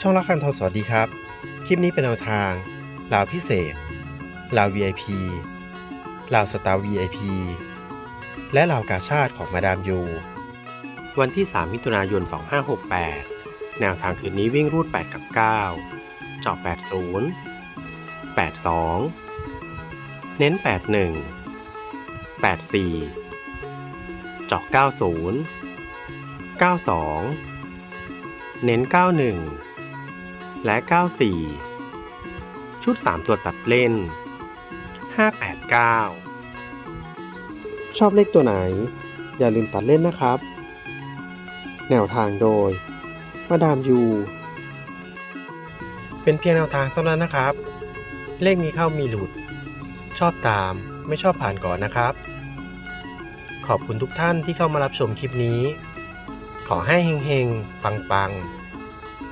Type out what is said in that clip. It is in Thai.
ช่องละคันทองสวัสดีครับ คลิปนี้เป็นแนวทางลาวพิเศษลาว VIP ลาวสตาร์ VIP และลาวกาชาติของมาดามยู วันที่ 3 มิถุนายน 2568 แนวทางคืนนี้วิ่งรูด 8 กับ 9 เจาะ80 82 เน้น 81 84 เจาะ90 92 เน้น 91 และ 94 ชุด 3 ตัวตัดเล่น 589 ชอบเลขตัวไหน อย่าลืมตัดเล่นนะครับ แนวทางโดย มาดามยู เป็นเพียงแนวทางเท่านั้นนะครับ เลขมีเข้ามีหลุด ชอบตามไม่ชอบผ่านก่อนนะครับ ขอบคุณทุกท่านที่เข้ามารับชมคลิปนี้ ขอให้เฮงๆ ปังๆ